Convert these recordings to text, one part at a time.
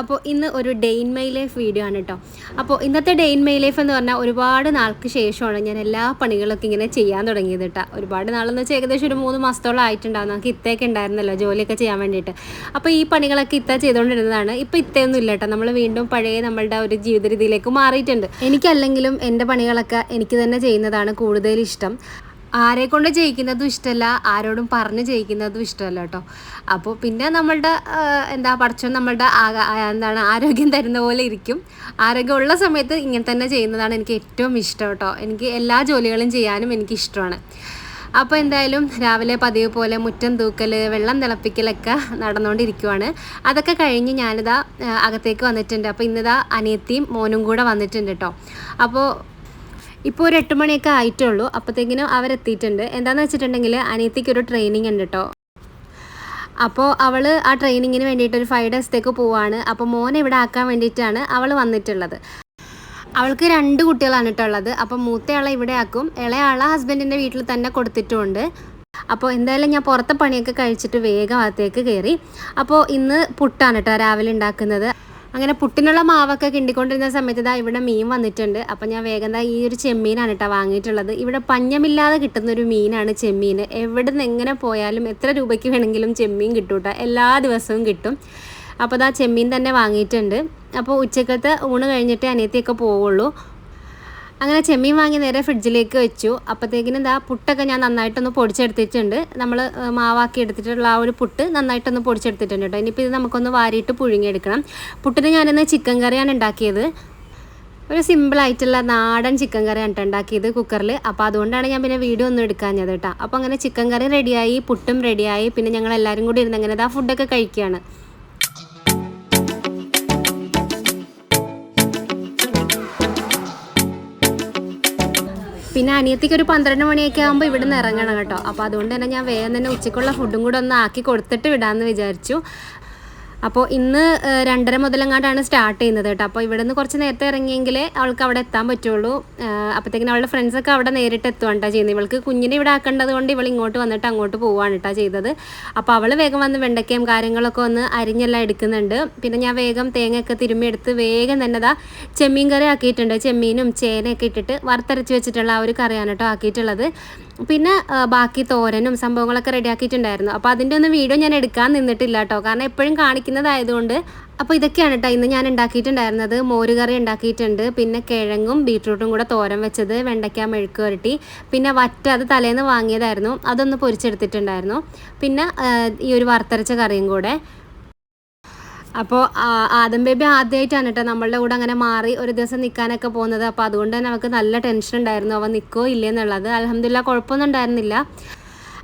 അപ്പോൾ ഇന്ന് ഒരു day in my life video ആണ് കേട്ടോ അപ്പോൾ ഇന്നത്തെ ഡേ ഇൻ മൈ ലൈഫ് എന്ന് പറഞ്ഞാൽ ഒരുപാട് നാൾക്ക് ശേഷമാണ് ഞാൻ എല്ലാ പണികളൊക്കെ ഇങ്ങനെ ചെയ്യാൻ തുടങ്ങിയത് കേട്ടോ ഒരുപാട് നാളെന്ന് വെച്ചാൽ ഏകദേശം ഒരു മൂന്ന് മാസത്തോളം ആയിട്ടുണ്ടാകും നമുക്ക് ഇത്തേക്ക് ഉണ്ടായിരുന്നല്ലോ ജോലിയൊക്കെ ചെയ്യാൻ വേണ്ടിയിട്ട്. അപ്പോൾ ഈ പണികളൊക്കെ ഇത്ത ചെയ്തുകൊണ്ടിരുന്നതാണ്. ഇപ്പോൾ ഇത്തയൊന്നും ഇല്ല കേട്ടോ നമ്മൾ വീണ്ടും പഴയ നമ്മളുടെ ഒരു ജീവിത രീതിയിലേക്ക് മാറിയിട്ടുണ്ട്. എനിക്കല്ലെങ്കിലും എന്റെ പണികളൊക്കെ എനിക്ക് തന്നെ ചെയ്യുന്നതാണ് കൂടുതൽ ഇഷ്ടം. ആരെ കൊണ്ട് ജയിക്കുന്നതും ഇഷ്ടമല്ല ആരോടും പറഞ്ഞ് ജയിക്കുന്നതും ഇഷ്ടമല്ല കേട്ടോ. അപ്പോൾ പിന്നെ നമ്മളുടെ എന്താ പഠിച്ചോ നമ്മളുടെ എന്താണ് ആരോഗ്യം തരുന്ന പോലെ ഇരിക്കും. ആരോഗ്യമുള്ള സമയത്ത് ഇങ്ങനെ തന്നെ ചെയ്യുന്നതാണ് എനിക്ക് ഏറ്റവും ഇഷ്ടം കേട്ടോ. എനിക്ക് എല്ലാ ജോലികളും ചെയ്യാനും എനിക്ക് ഇഷ്ടമാണ്. അപ്പോൾ എന്തായാലും രാവിലെ പതിവ് പോലെ മുറ്റം തൂക്കൽ വെള്ളം തിളപ്പിക്കലൊക്കെ നടന്നുകൊണ്ടിരിക്കുവാണ്. അതൊക്കെ കഴിഞ്ഞ് ഞാനിതാ അകത്തേക്ക് വന്നിട്ടുണ്ട്. അപ്പോൾ ഇന്നിതാ അനിയത്തിയും മോനും കൂടെ വന്നിട്ടുണ്ട് കേട്ടോ. അപ്പോൾ ഇപ്പോൾ ഒരു എട്ട് മണിയൊക്കെ ആയിട്ടുള്ളൂ. അപ്പോഴത്തേക്കിനും അവരെത്തിയിട്ടുണ്ട്. എന്താണെന്ന് വെച്ചിട്ടുണ്ടെങ്കിൽ അനിയത്തിക്ക് ഒരു ട്രെയിനിങ് ഉണ്ട് കേട്ടോ അപ്പോൾ അവൾ ആ ട്രെയിനിങ്ങിന് വേണ്ടിയിട്ട് ഒരു ഫൈവ് ഡേയ്സത്തേക്ക് പോവാണ്. അപ്പോൾ മോനെ ഇവിടെ ആക്കാൻ വേണ്ടിയിട്ടാണ് അവൾ വന്നിട്ടുള്ളത്. അവൾക്ക് രണ്ട് കുട്ടികളാണ് കേട്ടോ ഉള്ളത്. അപ്പോൾ മൂത്തയാളെ ഇവിടെ ആക്കും. ഇളയാളെ ഹസ്ബൻഡിന്റെ വീട്ടിൽ തന്നെ കൊടുത്തിട്ടുമുണ്ട് അപ്പോൾ എന്തായാലും ഞാൻ പുറത്തെ പണിയൊക്കെ കഴിച്ചിട്ട് വേഗം അകത്തേക്ക് കയറി അപ്പോൾ ഇന്ന് പുട്ടാണ് കേട്ടോ രാവിലെ ഉണ്ടാക്കുന്നത്. അങ്ങനെ പുട്ടിനുള്ള മാവൊക്കെ കിണ്ടിക്കൊണ്ടിരുന്ന സമയത്ത് ഇതാ ഇവിടെ മീൻ വന്നിട്ടുണ്ട്. അപ്പം ഞാൻ വേഗം ഈ ഒരു ചെമ്മീനാണ് കേട്ടോ വാങ്ങിയിട്ടുള്ളത്. ഇവിടെ പഞ്ഞമില്ലാതെ കിട്ടുന്ന ഒരു മീനാണ് ചെമ്മീൻ. എവിടെ നിന്ന് എങ്ങനെ പോയാലും എത്ര രൂപയ്ക്ക് വേണമെങ്കിലും ചെമ്മീൻ കിട്ടും കേട്ടോ എല്ലാ ദിവസവും കിട്ടും. അപ്പോൾ ഇതാ ചെമ്മീൻ തന്നെ വാങ്ങിയിട്ടുണ്ട്. അപ്പോൾ ഉച്ചക്കത്തെ ഊണ് കഴിഞ്ഞിട്ട് അനിയത്തിയൊക്കെ പോവുള്ളൂ. അങ്ങനെ ചെമ്മീൻ വാങ്ങി നേരെ ഫ്രിഡ്ജിലേക്ക് വെച്ചു. അപ്പോഴത്തേക്കിനും എന്താ പുട്ടൊക്കെ ഞാൻ നന്നായിട്ടൊന്ന് പൊടിച്ചെടുത്തിട്ടുണ്ട്. നമ്മൾ മാവാക്കി എടുത്തിട്ടുള്ള ആ ഒരു പുട്ട് നന്നായിട്ടൊന്ന് പൊടിച്ചെടുത്തിട്ടുണ്ട് കേട്ടോ. ഇനിയിപ്പോൾ ഇത് നമുക്കൊന്ന് വാരിയിട്ട് പുഴുങ്ങിയെടുക്കണം. പുട്ടിന് ഞാനിന്ന് ചിക്കൻ കറിയാണ് ഉണ്ടാക്കിയത്. ഒരു സിമ്പിളായിട്ടുള്ള നാടൻ ചിക്കൻ കറിയാണ് കേട്ടോ ഉണ്ടാക്കിയത് കുക്കറിൽ അപ്പോൾ അതുകൊണ്ടാണ് ഞാൻ പിന്നെ വീഡിയോ ഒന്നും എടുക്കാഞ്ഞത് കേട്ടോ. അപ്പോൾ അങ്ങനെ ചിക്കൻ കറി റെഡിയായി പുട്ടും റെഡിയായി പിന്നെ ഞങ്ങൾ എല്ലാവരും കൂടി ഇരുന്ന് അങ്ങനെ ആ ഫുഡൊക്കെ കഴിക്കുകയാണ് പിന്നെ അനിയത്തിക്ക് ഒരു പന്ത്രണ്ട് മണിയൊക്കെ ആകുമ്പോൾ ഇവിടെ നിന്ന് ഇറങ്ങണം കേട്ടോ. അപ്പോൾ അതുകൊണ്ട് തന്നെ ഞാൻ വേഗം തന്നെ ഉച്ചയ്ക്കുള്ള ഫുഡും കൂടെ ഒന്ന് ആക്കി കൊടുത്തിട്ട് വിടാമെന്ന് വിചാരിച്ചു. അപ്പോൾ ഇന്ന് രണ്ടര മുതലെങ്ങാണ്ടാണ് സ്റ്റാർട്ട് ചെയ്യുന്നത് കേട്ടോ. അപ്പോൾ ഇവിടെ നിന്ന് കുറച്ച് നേരത്തെ ഇറങ്ങിയെങ്കിൽ അവൾക്ക് അവിടെ എത്താൻ പറ്റുള്ളൂ. അപ്പോഴത്തേക്കിനും അവളുടെ ഫ്രണ്ട്സൊക്കെ അവിടെ നേരിട്ട് എത്തുകയാണ് ചെയ്യുന്നത്. ഇവൾക്ക് കുഞ്ഞിനെ ഇവിടെ ആക്കേണ്ടത് കൊണ്ട് ഇവൾ ഇങ്ങോട്ട് വന്നിട്ട് അങ്ങോട്ട് പോവാണ് കേട്ടോ ചെയ്തത്. അപ്പോൾ അവൾ വേഗം വന്ന് വെണ്ടയ്ക്കയും കാര്യങ്ങളൊക്കെ ഒന്ന് അരിഞ്ഞെല്ലാം എടുക്കുന്നുണ്ട്. പിന്നെ ഞാൻ വേഗം തേങ്ങയൊക്കെ തിരുമ്മി എടുത്ത് വേഗം തന്നെ ദാ ചെമ്മീൻ കറി ആക്കിയിട്ടുണ്ട്. ചെമ്മീനും ചേനയൊക്കെ ഇട്ടിട്ട് വറുത്തരച്ച് വെച്ചിട്ടുള്ള ആ ഒരു കറിയാണ് കേട്ടോ ആക്കിയിട്ടുള്ളത്. പിന്നെ ബാക്കി തോരനും സംഭവങ്ങളൊക്കെ റെഡിയാക്കിയിട്ടുണ്ടായിരുന്നു. അപ്പോൾ അതിന്റെ ഒന്നും വീഡിയോ ഞാൻ എടുക്കാൻ നിന്നിട്ടില്ല കേട്ടോ കാരണം എപ്പോഴും കാണിക്കുന്നതായതുകൊണ്ട് അപ്പോൾ ഇതൊക്കെയാണ് കേട്ടോ ഇന്ന് ഞാൻ ഉണ്ടാക്കിയിട്ടുണ്ടായിരുന്നത്. മോരുകറി ഉണ്ടാക്കിയിട്ടുണ്ട്. പിന്നെ കിഴങ്ങും ബീട്രൂട്ടും കൂടെ തോരൻ വെച്ചത് വെണ്ടയ്ക്ക മെഴുക്ക് പുരട്ടി പിന്നെ വറ്റ അത് തലേന്ന് വാങ്ങിയതായിരുന്നു. അതൊന്ന് പൊരിച്ചെടുത്തിട്ടുണ്ടായിരുന്നു. പിന്നെ ഈ ഒരു വറുത്തരച്ച കറിയും കൂടെ. അപ്പോൾ ആദം ബേബി ആദ്യമായിട്ടാണ് കേട്ടോ നമ്മളുടെ കൂടെ അങ്ങനെ മാറി ഒരു ദിവസം നിൽക്കാനൊക്കെ പോകുന്നത്. അപ്പോൾ അതുകൊണ്ട് തന്നെ നമുക്ക് നല്ല ടെൻഷൻ ഉണ്ടായിരുന്നു. അവൻ നിൽക്കോ ഇല്ലേ എന്നുള്ളത്. അലഹമില്ല കുഴപ്പമൊന്നും ഉണ്ടായിരുന്നില്ല.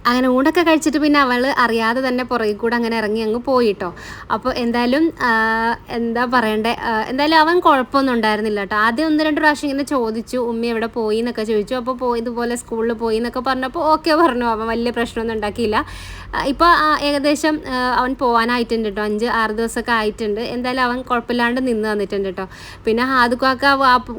അങ്ങനെ ഊണൊക്കെ കഴിച്ചിട്ട് പിന്നെ അവൾ അറിയാതെ തന്നെ പുറകിൽ കൂടെ അങ്ങനെ ഇറങ്ങി അങ്ങ് പോയിട്ടോ. അപ്പോൾ എന്തായാലും എന്താ പറയണ്ടേ എന്തായാലും അവൻ കുഴപ്പമൊന്നും ഉണ്ടായിരുന്നില്ല കേട്ടോ. ആദ്യം ഒന്ന് രണ്ട് പ്രാവശ്യം ഇങ്ങനെ ചോദിച്ചു ഉമ്മ എവിടെ പോയി? എന്നൊക്കെ ചോദിച്ചു. അപ്പോൾ പോയി ഇതുപോലെ സ്കൂളിൽ പോയി എന്നൊക്കെ പറഞ്ഞപ്പോൾ ഓക്കെ പറഞ്ഞു. അവൻ വലിയ പ്രശ്നമൊന്നും ഉണ്ടാക്കിയില്ല. ഇപ്പോൾ ഏകദേശം അവൻ പോകാനായിട്ടുണ്ട് കേട്ടോ. അഞ്ച് ആറ് ദിവസമൊക്കെ ആയിട്ടുണ്ട്. എന്തായാലും അവൻ കുഴപ്പമില്ലാണ്ട് നിന്ന് തന്നിട്ടുണ്ട് കേട്ടോ. പിന്നെ ഹാദുക്കാക്ക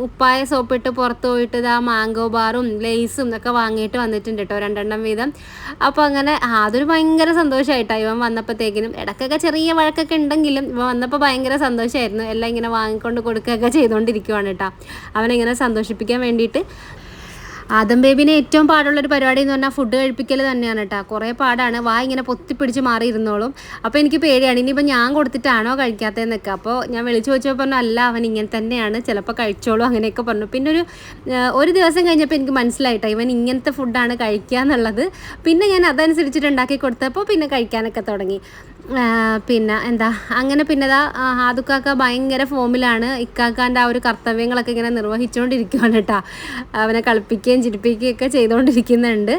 ഉപ്പായ സോപ്പിട്ട് പുറത്ത് പോയിട്ട് ഇതാ മാംഗോ ബാറും ലേസും ഒക്കെ വാങ്ങിയിട്ട് വന്നിട്ടുണ്ട് കേട്ടോ. രണ്ടെണ്ണം വീതം. അപ്പോൾ അങ്ങനെ അതൊരു ഭയങ്കര സന്തോഷമായിട്ടാണ് ഇവൻ വന്നപ്പോഴത്തേക്കിനും ഇടക്കൊക്കെ ചെറിയ വഴക്കൊക്കെ ഉണ്ടെങ്കിലും ഇവൻ വന്നപ്പോൾ ഭയങ്കര സന്തോഷമായിരുന്നു എല്ലാം ഇങ്ങനെ വാങ്ങിക്കൊണ്ട് കൊടുക്കുകയൊക്കെ ചെയ്തുകൊണ്ടിരിക്കുവാണ് കേട്ടോ. അവനിങ്ങനെ സന്തോഷിപ്പിക്കാൻ വേണ്ടിയിട്ട് ആദം ബേബിനെ ഏറ്റവും പാടുള്ളൊരു പരിപാടി എന്ന് പറഞ്ഞാൽ ഫുഡ് കഴിപ്പിക്കൽ തന്നെയാണ് കേട്ടോ കുറേ പാടാണ്. വാ ഇങ്ങനെ പൊത്തിപ്പിടിച്ച് മാറി ഇരുന്നോളും അപ്പോൾ എനിക്ക് പേടിയാണ്. ഇനിയിപ്പോൾ ഞാൻ കൊടുത്തിട്ടാണോ കഴിക്കാത്തതെന്നൊക്കെ അപ്പോൾ ഞാൻ വിളിച്ചു ചോദിച്ചപ്പോൾ പറഞ്ഞു അല്ല അവൻ ഇങ്ങനെ തന്നെയാണ്. ചിലപ്പോൾ കഴിച്ചോളൂ. അങ്ങനെയൊക്കെ പറഞ്ഞു. പിന്നെ ഒരു ഒരു ദിവസം കഴിഞ്ഞപ്പോൾ എനിക്ക് മനസ്സിലായിട്ടോ ഇവൻ ഇങ്ങനത്തെ ഫുഡാണ് കഴിക്കുക എന്നുള്ളത് പിന്നെ ഞാൻ അതനുസരിച്ചിട്ട് ഉണ്ടാക്കി കൊടുത്തപ്പോൾ പിന്നെ കഴിക്കാനൊക്കെ തുടങ്ങി. പിന്നെ എന്താ അങ്ങനെ പിന്നെ ഇതാ ഹാദുക്കാക്ക ഭയങ്കര ഫോമിലാണ്. ഇക്കാക്കാന്റെ ആ ഒരു കർത്തവ്യങ്ങളൊക്കെ ഇങ്ങനെ നിർവഹിച്ചുകൊണ്ടിരിക്കുകയാണ് കേട്ടോ. അവനെ കളിപ്പിക്കുകയും ചിരിപ്പിക്കുകയൊക്കെ ചെയ്തുകൊണ്ടിരിക്കുന്നുണ്ട്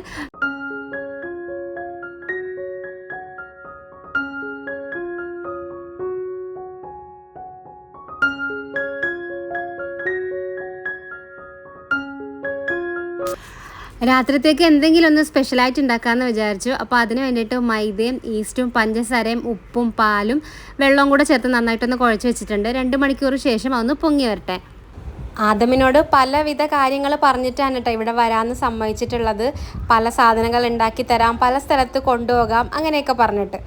രാത്രിത്തേക്ക് എന്തെങ്കിലും ഒന്ന് സ്പെഷ്യലായിട്ട് ഉണ്ടാക്കാമെന്ന് വിചാരിച്ചു. അപ്പോൾ അതിന് വേണ്ടിയിട്ട് മൈദയും ഈസ്റ്റും പഞ്ചസാരയും ഉപ്പും പാലും വെള്ളവും കൂടെ ചേർത്ത് നന്നായിട്ടൊന്ന് കുഴച്ച് വെച്ചിട്ടുണ്ട്. രണ്ട് മണിക്കൂർ ശേഷം അതൊന്ന് പൊങ്ങി വരട്ടെ. ആദമിനോട് പലവിധ കാര്യങ്ങൾ പറഞ്ഞിട്ടാണ് കേട്ടോ ഇവിടെ വരാമെന്ന് സമ്മതിച്ചിട്ടുള്ളത്. പല സാധനങ്ങൾ ഉണ്ടാക്കി തരാം പല സ്ഥലത്ത് കൊണ്ടുപോകാം അങ്ങനെയൊക്കെ പറഞ്ഞിട്ട്.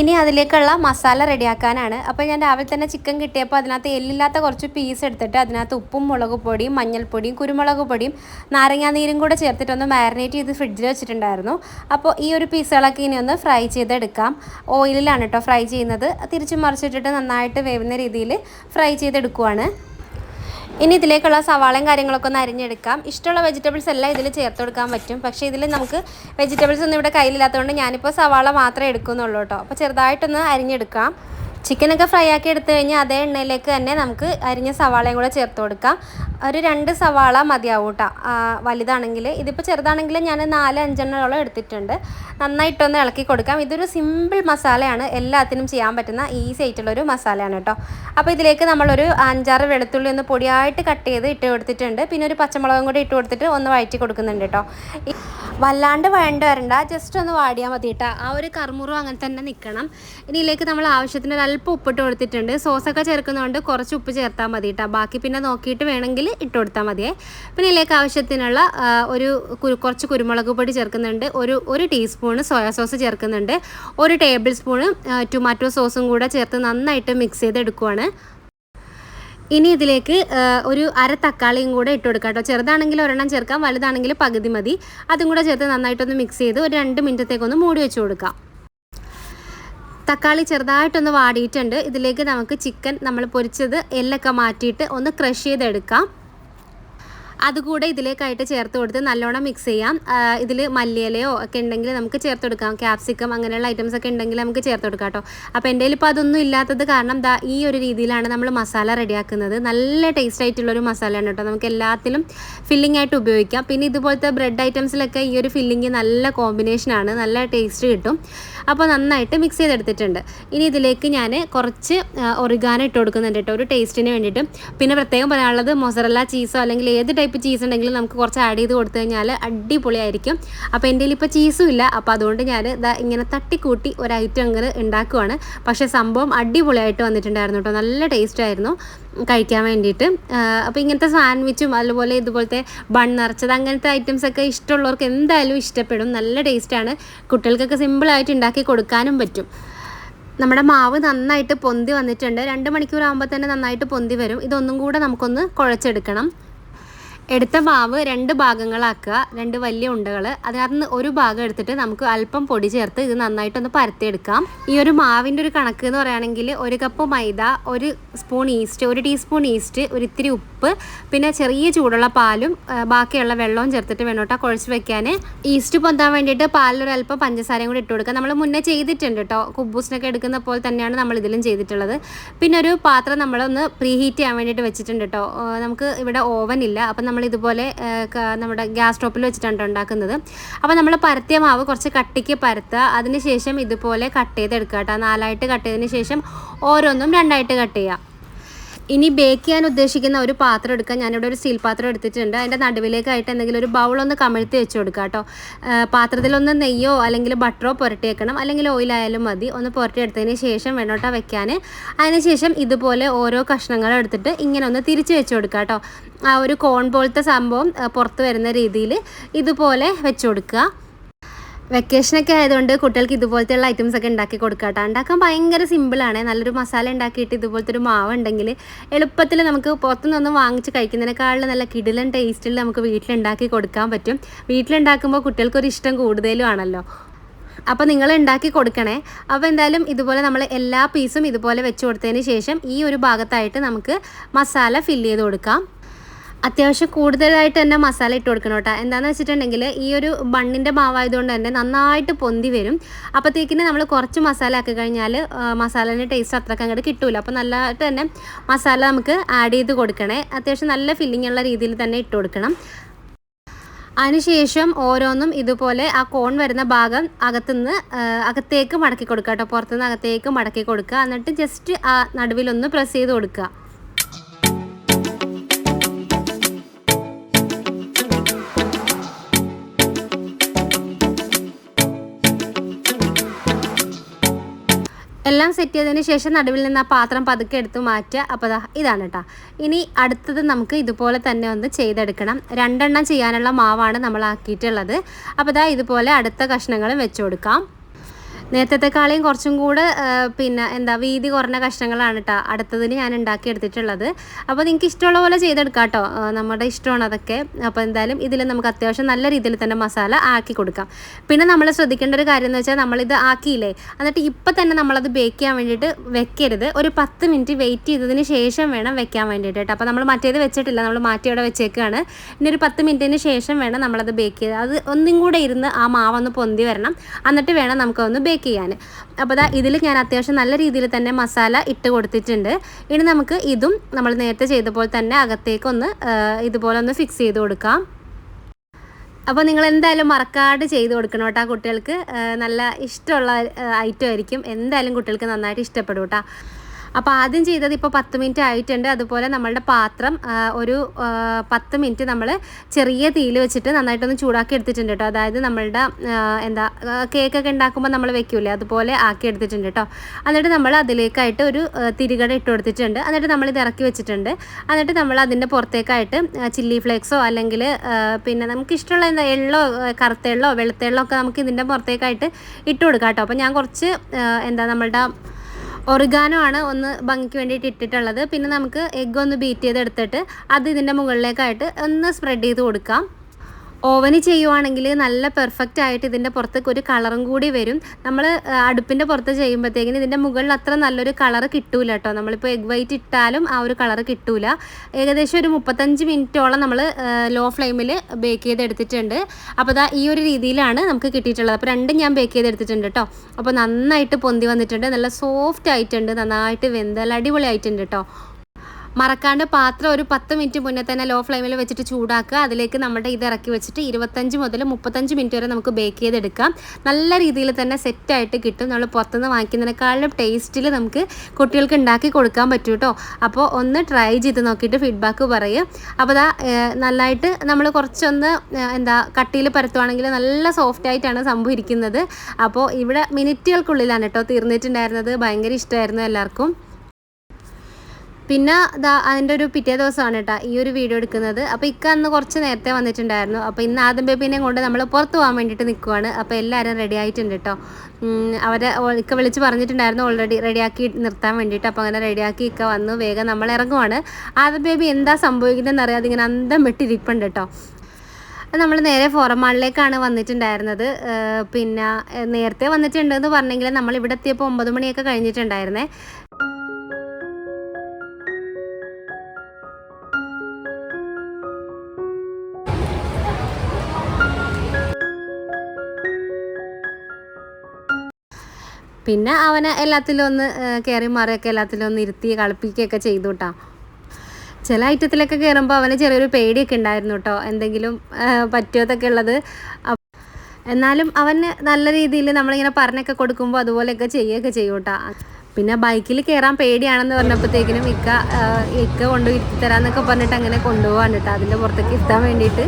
ഇനി അതിലേക്കുള്ള മസാല റെഡിയാക്കാനാണ്. അപ്പോൾ ഞാൻ രാവിലെ തന്നെ ചിക്കൻ കിട്ടിയപ്പോൾ അതിനകത്ത് എല്ലില്ലാത്ത കുറച്ച് പീസ് എടുത്തിട്ട് അതിനകത്ത് ഉപ്പും മുളക് പൊടിയും മഞ്ഞൾപ്പൊടിയും കുരുമുളക് പൊടിയും നാരങ്ങാനീരും കൂടെ ചേർത്തിട്ട് ഒന്ന് മാരിനേറ്റ് ചെയ്ത് ഫ്രിഡ്ജിൽ വെച്ചിട്ടുണ്ടായിരുന്നു. അപ്പോൾ ഈ ഒരു പീസുകളൊക്കെ ഇനി ഒന്ന് ഫ്രൈ ചെയ്തെടുക്കാം. ഓയിലിലാണ് കേട്ടോ ഫ്രൈ ചെയ്യുന്നത്. തിരിച്ചു മറിച്ചിട്ടിട്ട് നന്നായിട്ട് വേവുന്ന രീതിയിൽ ഫ്രൈ ചെയ്തെടുക്കുവാണ്. ഇനി ഇതിലേക്കുള്ള സവാളയും കാര്യങ്ങളൊക്കെ ഒന്ന് അരിഞ്ഞെടുക്കാം. ഇഷ്ടമുള്ള വെജിറ്റബിൾസ് എല്ലാം ഇതിൽ ചേർത്ത് കൊടുക്കാൻ പറ്റും. പക്ഷേ ഇതിൽ നമുക്ക് വെജിറ്റബിൾസ് ഒന്നും ഇവിടെ കയ്യിലില്ലാത്തതുകൊണ്ട് ഞാനിപ്പോൾ സവാള മാത്രമേ എടുക്കുന്നുള്ളൂ കേട്ടോ. അപ്പോൾ ചെറുതായിട്ടൊന്ന് അരിഞ്ഞെടുക്കാം. ചിക്കനൊക്കെ ഫ്രൈ ആക്കി എടുത്തു കഴിഞ്ഞാൽ അതേ എണ്ണയിലേക്ക് തന്നെ നമുക്ക് അരിഞ്ഞ സവാളയും കൂടെ ചേർത്ത് കൊടുക്കാം. ഒരു രണ്ട് സവാള മതിയാവും കേട്ടോ വലുതാണെങ്കിൽ. ഇതിപ്പോൾ ചെറുതാണെങ്കിൽ ഞാൻ നാല് അഞ്ചെണ്ണോളം എടുത്തിട്ടുണ്ട്. നന്നായിട്ടൊന്ന് ഇളക്കി കൊടുക്കാം. ഇതൊരു സിമ്പിൾ മസാലയാണ്. എല്ലാത്തിനും ചെയ്യാൻ പറ്റുന്ന ഈസി ആയിട്ടുള്ളൊരു മസാലയാണ് കേട്ടോ അപ്പോൾ ഇതിലേക്ക് നമ്മളൊരു അഞ്ചാറ് വെളുത്തുള്ളി ഒന്ന് പൊടിയായിട്ട് കട്ട് ചെയ്ത് ഇട്ട് കൊടുത്തിട്ടുണ്ട്. പിന്നെ ഒരു പച്ചമുളകും കൂടി ഇട്ട് കൊടുത്തിട്ട് ഒന്ന് വഴറ്റി കൊടുക്കുന്നുണ്ട് കേട്ടോ വല്ലാണ്ട് വേണ്ട വരണ്ട. ജസ്റ്റ് ഒന്ന് വാടിയാൽ മതി കേട്ടോ ആ ഒരു കർമുറും അങ്ങനെ തന്നെ നിൽക്കണം ഇനി ഇതിലേക്ക് നമ്മൾ ആവശ്യത്തിന് ഒരു അല്പം ഉപ്പിട്ട് കൊടുത്തിട്ടുണ്ട്. സോസൊക്കെ ചേർക്കുന്നതുകൊണ്ട് കുറച്ച് ഉപ്പ് ചേർത്താൽ മതി കേട്ടോ ബാക്കി പിന്നെ നോക്കിയിട്ട് വേണമെങ്കിൽ ഇട്ട് കൊടുത്താൽ മതിയേ പിന്നെ ഇതിലേക്ക് ആവശ്യത്തിനുള്ള ഒരു കുറച്ച് കുരുമുളക് പൊടി ചേർക്കുന്നുണ്ട്. ഒരു ഒരു ടീസ്പൂണ് സോയാ സോസ് ചേർക്കുന്നുണ്ട്. ഒരു ടേബിൾ സ്പൂണ് ടൊമാറ്റോ സോസും കൂടെ ചേർത്ത് നന്നായിട്ട് മിക്സ് ചെയ്തെടുക്കുവാണ്. ഇനി ഇതിലേക്ക് ഒരു അര തക്കാളിയും കൂടെ ഇട്ട് കൊടുക്കാം കേട്ടോ. ചെറുതാണെങ്കിൽ ഒരെണ്ണം ചേർക്കാം വലുതാണെങ്കിൽ പകുതി മതി. അതും കൂടെ ചേർത്ത് നന്നായിട്ടൊന്ന് മിക്സ് ചെയ്ത് ഒരു രണ്ട് മിനിറ്റത്തേക്കൊന്ന് മൂടി വെച്ച് കൊടുക്കാം. തക്കാളി ചെറുതായിട്ടൊന്ന് വാടിയിട്ടുണ്ട്. ഇതിലേക്ക് നമുക്ക് ചിക്കൻ നമ്മൾ പൊരിച്ചത് എല്ലൊക്കെ മാറ്റിയിട്ട് ഒന്ന് ക്രഷ് ചെയ്തെടുക്കാം. അതുകൂടെ ഇതിലേക്കായിട്ട് ചേർത്ത് കൊടുത്ത് നല്ലോണം മിക്സ് ചെയ്യാം. ഇതിൽ മല്ലിയിലയോ ഒക്കെ ഉണ്ടെങ്കിൽ നമുക്ക് ചേർത്ത് കൊടുക്കാം. ക്യാപ്സിക്കം അങ്ങനെയുള്ള ഐറ്റംസ് ഒക്കെ ഉണ്ടെങ്കിൽ നമുക്ക് ചേർത്ത് കൊടുക്കാം കേട്ടോ. അപ്പോൾ എന്റെ ഇപ്പോൾ അതൊന്നും ഇല്ലാത്തത് കാരണം ദാ ഈ ഒരു രീതിയിലാണ് നമ്മൾ മസാല റെഡിയാക്കുന്നത്. നല്ല ടേസ്റ്റ് ആയിട്ടുള്ളൊരു മസാലയാണ് കേട്ടോ. നമുക്ക് എല്ലാത്തിലും ഫില്ലിംഗ് ആയിട്ട് ഉപയോഗിക്കാം. പിന്നെ ഇതുപോലത്തെ ബ്രെഡ് ഐറ്റംസിലൊക്കെ ഈ ഒരു ഫില്ലിംഗ് നല്ല കോമ്പിനേഷനാണ് നല്ല ടേസ്റ്റ് കിട്ടും. അപ്പോൾ നന്നായിട്ട് മിക്സ് ചെയ്തെടുത്തിട്ടുണ്ട്. ഇനി ഇതിലേക്ക് ഞാൻ കുറച്ച് ഒറിഗാനോ ഇട്ട് കൊടുക്കുന്നുണ്ട് കേട്ടോ. ഒരു ടേസ്റ്റിന് വേണ്ടിയിട്ട്. പിന്നെ പ്രത്യേകം പറയാനുള്ളത് മൊസറല്ല ചീസോ അല്ലെങ്കിൽ ഏത് ടൈപ്പ് ചീസ് ഉണ്ടെങ്കിലും നമുക്ക് കുറച്ച് ആഡ് ചെയ്ത് കൊടുത്തു കഴിഞ്ഞാൽ അടിപൊളിയായിരിക്കും. അപ്പോൾ എന്റെ ഇപ്പോൾ ചീസും ഇല്ല. അപ്പോൾ അതുകൊണ്ട് ഞാൻ ഇതാ ഇങ്ങനെ തട്ടിക്കൂട്ടി ഒരു ഐറ്റം അങ്ങനെ ഉണ്ടാക്കുവാണ്. പക്ഷേ സംഭവം അടിപൊളിയായിട്ട് വന്നിട്ടുണ്ടായിരുന്നു കേട്ടോ. നല്ല ടേസ്റ്റ് ആയിരുന്നു കഴിക്കാൻ വേണ്ടിയിട്ട്. അപ്പോൾ ഇങ്ങനത്തെ സാൻഡ്വിച്ചും അതുപോലെ ഇതുപോലത്തെ ബൺ നിറച്ചത് അങ്ങനത്തെ ഐറ്റംസ് ഒക്കെ ഇഷ്ടമുള്ളവർക്ക് എന്തായാലും ഇഷ്ടപ്പെടും. നല്ല ടേസ്റ്റാണ് കുട്ടികൾക്കൊക്കെ സിമ്പിളായിട്ട് ഉണ്ടാക്കി കൊടുക്കാനും പറ്റും. നമ്മുടെ മാവ് നന്നായിട്ട് പൊന്തി വന്നിട്ടുണ്ട്. രണ്ട് മണിക്കൂർ ആകുമ്പോൾ തന്നെ നന്നായിട്ട് പൊന്തി വരും. ഇതൊന്നും കൂടെ നമുക്കൊന്ന് കുഴച്ചെടുക്കണം. എടുത്ത മാവ് രണ്ട് ഭാഗങ്ങളാക്കുക. രണ്ട് വലിയ ഉണ്ടകൾ. അതിനകത്ത് നിന്ന് ഒരു ഭാഗം എടുത്തിട്ട് നമുക്ക് അല്പം പൊടി ചേർത്ത് ഇത് നന്നായിട്ടൊന്ന് പരത്തിയെടുക്കാം. ഈ ഒരു മാവിന്റെ ഒരു കണക്ക് എന്ന് പറയുകയാണെങ്കിൽ ഒരു കപ്പ് മൈദ ഒരു സ്പൂൺ ഈസ്റ്റ് ഒരു ടീസ്പൂൺ ഈസ്റ്റ് ഒരു ഇത്തിരി ഉപ്പ് പിന്നെ ചെറിയ ചൂടുള്ള പാലും ബാക്കിയുള്ള വെള്ളവും ചേർത്തിട്ട് വേണോട്ടാ കുഴച്ച് വെക്കാൻ ഈസ്റ്റ് പൊന്താൻ വേണ്ടിയിട്ട് പാലിലൊരല്പം പഞ്ചസാരയും കൂടി ഇട്ട് കൊടുക്കുക. നമ്മൾ മുന്നേ ചെയ്തിട്ടുണ്ട് കേട്ടോ കുബൂസിനൊക്കെ എടുക്കുന്ന പോലെ തന്നെയാണ് നമ്മൾ ഇതിലും ചെയ്തിട്ടുള്ളത്. പിന്നെ ഒരു പാത്രം നമ്മളൊന്ന് പ്രീ ഹീറ്റ് ചെയ്യാൻ വേണ്ടിയിട്ട് വെച്ചിട്ടുണ്ട് കേട്ടോ നമുക്ക് ഇവിടെ ഓവൻ ഇല്ല. അപ്പം നമ്മൾ ഇതുപോലെ നമ്മുടെ ഗ്യാസ് സ്റ്റോപ്പിൽ വെച്ചിട്ടാണ് ട്ടോ ഉണ്ടാക്കുന്നത്. അപ്പോൾ നമ്മൾ പരത്തിയ മാവ് കുറച്ച് കട്ടിക്ക് പരത്തുക. അതിനുശേഷം ഇതുപോലെ കട്ട് ചെയ്തെടുക്കുക കേട്ടോ നാലായിട്ട് കട്ട് ചെയ്തതിന് ശേഷം ഓരോന്നും രണ്ടായിട്ട് കട്ട് ചെയ്യുക ഇനി ബേക്ക് ചെയ്യാൻ ഉദ്ദേശിക്കുന്ന ഒരു പാത്രം എടുക്കാൻ ഞാനിവിടെ ഒരു സ്റ്റീൽ പാത്രം എടുത്തിട്ടുണ്ട്. അതിന്റെ നടുവിലേക്കായിട്ട് എന്തെങ്കിലും ഒരു ബൗളൊന്ന് കമഴ്ത്തി വെച്ച് കൊടുക്കുക കേട്ടോ. പാത്രത്തിലൊന്ന് നെയ്യോ അല്ലെങ്കിൽ ബട്ടറോ പുരട്ടിയേക്കണം. അല്ലെങ്കിൽ ഓയിലായാലും മതി. ഒന്ന് പുരട്ടി എടുത്തതിന് ശേഷം വെണ്ണോട്ട വെക്കാൻ അതിനുശേഷം ഇതുപോലെ ഓരോ കഷ്ണങ്ങൾ എടുത്തിട്ട് ഇങ്ങനെ ഒന്ന് തിരിച്ച് വെച്ച് കൊടുക്കുക കേട്ടോ. ആ ഒരു കോൺ പോലത്തെ സംഭവം പുറത്ത് വരുന്ന രീതിയിൽ ഇതുപോലെ വെച്ച് കൊടുക്കുക. വെക്കേഷനൊക്കെ ആയതുകൊണ്ട് കുട്ടികൾക്ക് ഇതുപോലത്തെയുള്ള ഐറ്റംസ് ഒക്കെ ഉണ്ടാക്കി കൊടുക്കുക കേട്ടോ ഉണ്ടാക്കാൻ ഭയങ്കര സിമ്പിളാണ് നല്ലൊരു മസാല ഉണ്ടാക്കിയിട്ട് ഇതുപോലത്തെ ഒരു മാവ് ഉണ്ടെങ്കിൽ എളുപ്പത്തിൽ നമുക്ക് പുറത്തുനിന്നൊന്നും വാങ്ങിച്ച് കഴിക്കുന്നതിനേക്കാളും നല്ല കിടിലൻ ടേസ്റ്റിൽ നമുക്ക് വീട്ടിലുണ്ടാക്കി കൊടുക്കാൻ പറ്റും. വീട്ടിലുണ്ടാക്കുമ്പോൾ കുട്ടികൾക്കൊരു ഇഷ്ടം കൂടുതലും ആണല്ലോ. അപ്പോൾ നിങ്ങൾ ഉണ്ടാക്കി കൊടുക്കണേ. അപ്പോൾ എന്തായാലും ഇതുപോലെ നമ്മൾ എല്ലാ പീസും ഇതുപോലെ വെച്ച് കൊടുത്തതിന് ശേഷം ഈ ഒരു ഭാഗത്തായിട്ട് നമുക്ക് മസാല ഫില്ല് ചെയ്ത് കൊടുക്കാം. അത്യാവശ്യം കൂടുതലായിട്ട് തന്നെ മസാല ഇട്ട് കൊടുക്കണം കേട്ടോ. എന്താണെന്ന് വെച്ചിട്ടുണ്ടെങ്കിൽ ഈ ഒരു ബണ്ണിന്റെ മാവായതുകൊണ്ട് തന്നെ നന്നായിട്ട് പൊന്തി വരും. അപ്പോഴത്തേക്കിന് നമ്മൾ കുറച്ച് മസാല ആക്കി കഴിഞ്ഞാൽ മസാലേന്റെ ടേസ്റ്റ് അത്രയ്ക്ക് അങ്ങോട്ട് കിട്ടൂല. അപ്പോൾ നല്ലതായിട്ട് തന്നെ മസാല നമുക്ക് ആഡ് ചെയ്ത് കൊടുക്കണേ. അത്യാവശ്യം നല്ല ഫില്ലിംഗ് ഉള്ള രീതിയിൽ തന്നെ ഇട്ട് കൊടുക്കണം. അതിനുശേഷം ഓരോന്നും ഇതുപോലെ ആ കോൺ വരുന്ന ഭാഗം അകത്തുനിന്ന് അകത്തേക്ക് മടക്കി കൊടുക്കുക കേട്ടോ. പുറത്തുനിന്ന് അകത്തേക്ക് മടക്കി കൊടുക്കുക. എന്നിട്ട് ജസ്റ്റ് ആ നടുവിലൊന്ന് പ്രസ് ചെയ്ത് കൊടുക്കുക. എല്ലാം സെറ്റ് ചെയ്തതിന് ശേഷം നടുവിൽ നിന്ന് ആ പാത്രം പതുക്കെ എടുത്ത് മാറ്റുക. അപ്പോൾ ഇതാണ് കേട്ടോ ഇനി അടുത്തത് നമുക്ക് ഇതുപോലെ തന്നെ ഒന്ന് ചെയ്തെടുക്കണം. രണ്ടെണ്ണം ചെയ്യാനുള്ള മാവാണ് നമ്മൾ ആക്കിയിട്ടുള്ളത്. അപ്പോൾ ദാ ഇതുപോലെ അടുത്ത കഷ്ണങ്ങളും വെച്ച് കൊടുക്കാം. നേരത്തെക്കാളെയും കുറച്ചും കൂടെ പിന്നെ എന്താ വീതി കുറഞ്ഞ കഷ്ണങ്ങളാണ് കേട്ടോ അടുത്തതിന് ഞാൻ ഉണ്ടാക്കിയെടുത്തിട്ടുള്ളത് അപ്പോൾ നിങ്ങൾക്ക് ഇഷ്ടമുള്ള പോലെ ചെയ്തെടുക്കാം കേട്ടോ നമ്മുടെ ഇഷ്ടമാണ് അതൊക്കെ. അപ്പോൾ എന്തായാലും ഇതിൽ നമുക്ക് അത്യാവശ്യം നല്ല രീതിയിൽ തന്നെ മസാല ആക്കി കൊടുക്കാം. പിന്നെ നമ്മൾ ശ്രദ്ധിക്കേണ്ട ഒരു കാര്യം എന്ന് വെച്ചാൽ നമ്മളിത് ആക്കിയില്ലേ എന്നിട്ട് ഇപ്പം തന്നെ നമ്മളത് ബേക്ക് ചെയ്യാൻ വേണ്ടിയിട്ട് വെക്കരുത്. ഒരു പത്ത് മിനിറ്റ് വെയിറ്റ് ചെയ്തതിന് ശേഷം വേണം വെക്കാൻ വേണ്ടിയിട്ട് കേട്ടോ അപ്പോൾ നമ്മൾ മറ്റേത് വെച്ചിട്ടില്ല നമ്മൾ മാറ്റി അവിടെ വെച്ചേക്കാണ്. ഇനി ഒരു പത്ത് മിനിറ്റിന് ശേഷം വേണം നമ്മളത് ബേക്ക് ചെയ്ത്. അത് ഒന്നും കൂടെ ഇരുന്ന് ആ മാവൊന്ന് പൊന്തി വരണം. എന്നിട്ട് വേണം നമുക്കൊന്ന് ബേക്ക് ചെയ്യാൻ. അപ്പോൾ ദാ ഇതിൽ ഞാൻ അത്യാവശ്യം നല്ല രീതിയിൽ തന്നെ മസാല ഇട്ട് കൊടുത്തിട്ടുണ്ട്. ഇനി നമുക്ക് ഇതും നമ്മൾ നേരത്തെ ചെയ്ത പോലെ തന്നെ അകത്തേക്കൊന്ന് ഇതുപോലെ ഒന്ന് ഫിക്സ് ചെയ്ത് കൊടുക്കാം. അപ്പോൾ നിങ്ങൾ എന്തായാലും മറക്കാതെ ചെയ്ത് കൊടുക്കണം കേട്ടോ കുട്ടികൾക്ക്. നല്ല ഇഷ്ടമുള്ള ഐറ്റം ആയിരിക്കും. എന്തായാലും കുട്ടികൾക്ക് നന്നായിട്ട് ഇഷ്ടപ്പെടും കേട്ടോ. അപ്പോൾ ആദ്യം ചെയ്തത് ഇപ്പോൾ പത്ത് മിനിറ്റ് ആയിട്ടുണ്ട്. അതുപോലെ നമ്മളുടെ പാത്രം ഒരു പത്ത് മിനിറ്റ് നമ്മൾ ചെറിയ തീയിൽ വെച്ചിട്ട് നന്നായിട്ടൊന്ന് ചൂടാക്കി എടുത്തിട്ടുണ്ട് കേട്ടോ അതായത് നമ്മളുടെ എന്താ കേക്കൊക്കെ ഉണ്ടാക്കുമ്പോൾ നമ്മൾ വെക്കൂലേ? അതുപോലെ ആക്കി എടുത്തിട്ടുണ്ട് കേട്ടോ എന്നിട്ട് നമ്മൾ അതിലേക്കായിട്ട് ഒരു തിരികട ഇട്ട് കൊടുത്തിട്ടുണ്ട്. എന്നിട്ട് നമ്മൾ ഇത് ഇറക്കി വെച്ചിട്ടുണ്ട്. എന്നിട്ട് നമ്മൾ അതിന്റെ പുറത്തേക്കായിട്ട് ചില്ലി ഫ്ലേക്സോ അല്ലെങ്കിൽ പിന്നെ നമുക്ക് ഇഷ്ടമുള്ള എന്താ എള്ളോ കറുത്തെള്ളോ കറുത്ത എള്ളോ വെളുത്ത എള്ളോ ഒക്കെ നമുക്ക് ഇതിന്റെ പുറത്തേക്കായിട്ട് ഇട്ട് കൊടുക്കാം കേട്ടോ അപ്പോൾ ഞാൻ കുറച്ച് എന്താ നമ്മളുടെ ഒറിഗാനോ ആണ് ഒന്ന് ഭംഗിക്ക് വേണ്ടിയിട്ട് ഇട്ടിട്ടുള്ളത്. പിന്നെ നമുക്ക് എഗ്ഗ് ഒന്ന് ബീറ്റ് ചെയ്തെടുത്തിട്ട് അത് ഇതിന്റെ മുകളിലേക്കായിട്ട് ഒന്ന് സ്പ്രെഡ് ചെയ്ത് കൊടുക്കാം. ഓവന് ചെയ്യുവാണെങ്കിൽ നല്ല പെർഫെക്റ്റ് ആയിട്ട് ഇതിന്റെ പുറത്തേക്ക് ഒരു കളറും കൂടി വരും. നമ്മൾ അടുപ്പിന്റെ പുറത്ത് ചെയ്യുമ്പോഴത്തേക്കിന് ഇതിന്റെ മുകളിൽ അത്ര നല്ലൊരു കളർ കിട്ടൂല കേട്ടോ നമ്മളിപ്പോൾ എഗ് വൈറ്റ് ഇട്ടാലും ആ ഒരു കളർ കിട്ടൂല. ഏകദേശം ഒരു മുപ്പത്തഞ്ച് മിനിറ്റോളം നമ്മൾ ലോ ഫ്ലെയിമിൽ ബേക്ക് ചെയ്തെടുത്തിട്ടുണ്ട്. അപ്പോൾ ദാ ഈ ഒരു രീതിയിലാണ് നമുക്ക് കിട്ടിയിട്ടുള്ളത്. അപ്പോൾ രണ്ടും ഞാൻ ബേക്ക് ചെയ്തെടുത്തിട്ടുണ്ട് കേട്ടോ അപ്പോൾ നന്നായിട്ട് പൊന്തി വന്നിട്ടുണ്ട്. നല്ല സോഫ്റ്റ് ആയിട്ടുണ്ട്. നന്നായിട്ട് വെന്തൽ അടിപൊളി ആയിട്ടുണ്ട് കേട്ടോ മറക്കാണ്ട് പാത്രം ഒരു പത്ത് മിനിറ്റ് മുന്നേ തന്നെ ലോ ഫ്ലെയിമിൽ വെച്ചിട്ട് ചൂടാക്കുക. അതിലേക്ക് നമ്മുടെ ഇത് ഇറക്കി വെച്ചിട്ട് ഇരുപത്തഞ്ച് മുതൽ മുപ്പത്തഞ്ച് മിനിറ്റ് വരെ നമുക്ക് ബേക്ക് ചെയ്തെടുക്കാം. നല്ല രീതിയിൽ തന്നെ സെറ്റായിട്ട് കിട്ടും. നമ്മൾ പുറത്തുനിന്ന് വാങ്ങിക്കുന്നതിനേക്കാളും ടേസ്റ്റിൽ നമുക്ക് കുട്ടികൾക്ക് ഉണ്ടാക്കി കൊടുക്കാൻ പറ്റും കേട്ടോ അപ്പോൾ ഒന്ന് ട്രൈ ചെയ്ത് നോക്കിയിട്ട് ഫീഡ്ബാക്ക് പറയുക അപ്പോൾ അതാ നല്ലതായിട്ട് നമ്മൾ കുറച്ചൊന്ന് എന്താ കട്ടിയിൽ പരത്തുവാണെങ്കിൽ നല്ല സോഫ്റ്റ് ആയിട്ടാണ് സംഭവം ഇരിക്കുന്നത്. അപ്പോൾ ഇവിടെ മിനിറ്റുകൾക്കുള്ളിലാണ് കേട്ടോ തീർന്നിട്ടുണ്ടായിരുന്നത്. ഭയങ്കര ഇഷ്ടമായിരുന്നു എല്ലാവർക്കും. പിന്നെ ദാ അതിന്റെ ഒരു പിറ്റേ ദിവസമാണ് കേട്ടോ ഈ ഒരു വീഡിയോ എടുക്കുന്നത്. അപ്പോൾ ഇക്ക അന്ന് കുറച്ച് നേരത്തെ വന്നിട്ടുണ്ടായിരുന്നു. അപ്പോൾ ഇന്ന് ആദ്യം ബേബീനെയും കൊണ്ട് നമ്മൾ പുറത്ത് പോകാൻ വേണ്ടിയിട്ട് നിൽക്കുവാണ് അപ്പോൾ എല്ലാവരും റെഡി ആയിട്ടുണ്ട് കേട്ടോ അവരെ ഇക്ക വിളിച്ച് പറഞ്ഞിട്ടുണ്ടായിരുന്നു ഓൾറെഡി റെഡിയാക്കി നിർത്താൻ വേണ്ടിയിട്ട് അപ്പോൾ അങ്ങനെ റെഡിയാക്കി ഇക്ക വന്നു. വേഗം നമ്മൾ ഇറങ്ങുവാണ്. ആദ്യം ബേബി എന്താ സംഭവിക്കുന്നതെന്ന് അറിയാതെ ഇങ്ങനെ അന്തം വിട്ടിരിപ്പുണ്ട് കേട്ടോ നമ്മൾ നേരെ ഫോറമാളിലേക്കാണ് വന്നിട്ടുണ്ടായിരുന്നത്. പിന്നെ നേരത്തെ വന്നിട്ടുണ്ടെന്ന് പറഞ്ഞെങ്കിൽ നമ്മൾ ഇവിടെ എത്തിയപ്പോൾ ഒമ്പത് മണിയൊക്കെ കഴിഞ്ഞിട്ടുണ്ടായിരുന്നേ. പിന്നെ അവനെ എല്ലാത്തിലും ഒന്ന് കയറി മാറിയൊക്കെ എല്ലാത്തിലും ഒന്ന് ഇരുത്തി കളിപ്പിക്കുകയൊക്കെ ചെയ്തു കേട്ടോ ചില ഐറ്റത്തിലൊക്കെ കയറുമ്പോൾ അവന് ചെറിയൊരു പേടിയൊക്കെ ഉണ്ടായിരുന്നു കേട്ടോ എന്തെങ്കിലും പറ്റുമതൊക്കെ ഉള്ളത്. എന്നാലും അവന് നല്ല രീതിയിൽ നമ്മളിങ്ങനെ പറഞ്ഞൊക്കെ കൊടുക്കുമ്പോൾ അതുപോലെയൊക്കെ ചെയ്യുകയൊക്കെ ചെയ്യും കേട്ടോ പിന്നെ ബൈക്കിൽ കയറാൻ പേടിയാണെന്ന് പറഞ്ഞപ്പോഴത്തേക്കിനും ഇക്ക ഇക്ക കൊണ്ട് ഇരുത്തി തരാന്നൊക്കെ പറഞ്ഞിട്ട് അങ്ങനെ കൊണ്ടുപോകാൻ കേട്ടോ അതിന്റെ പുറത്തേക്ക് ഇരുത്താൻ വേണ്ടിയിട്ട്.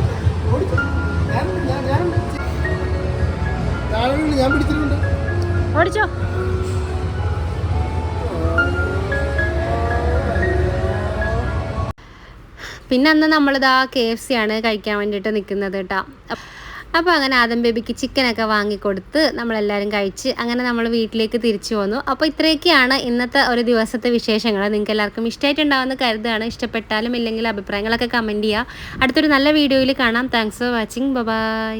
ഞാൻ പിടിച്ചിട്ടുണ്ട്. ഓടിച്ചോ. പിന്നെ അന്ന് നമ്മളിതാ കെ എഫ് സി ആണ് കഴിക്കാൻ വേണ്ടിയിട്ട് നിൽക്കുന്നത് കേട്ടോ. അപ്പോൾ അങ്ങനെ ആദം ബേബിക്ക് ചിക്കനൊക്കെ വാങ്ങിക്കൊടുത്ത് നമ്മളെല്ലാവരും കഴിച്ച് അങ്ങനെ നമ്മൾ വീട്ടിലേക്ക് തിരിച്ചു പോന്നു അപ്പോൾ ഇത്രയൊക്കെയാണ് ഇന്നത്തെ ഒരു ദിവസത്തെ വിശേഷങ്ങൾ. നിങ്ങൾക്ക് എല്ലാവർക്കും ഇഷ്ടമായിട്ടുണ്ടാവുമെന്ന് കരുതുകയാണ്. ഇഷ്ടപ്പെട്ടാലും ഇല്ലെങ്കിൽ അഭിപ്രായങ്ങളൊക്കെ കമന്റ് ചെയ്യുക. അടുത്തൊരു നല്ല വീഡിയോയിൽ കാണാം. Thanks for watching bye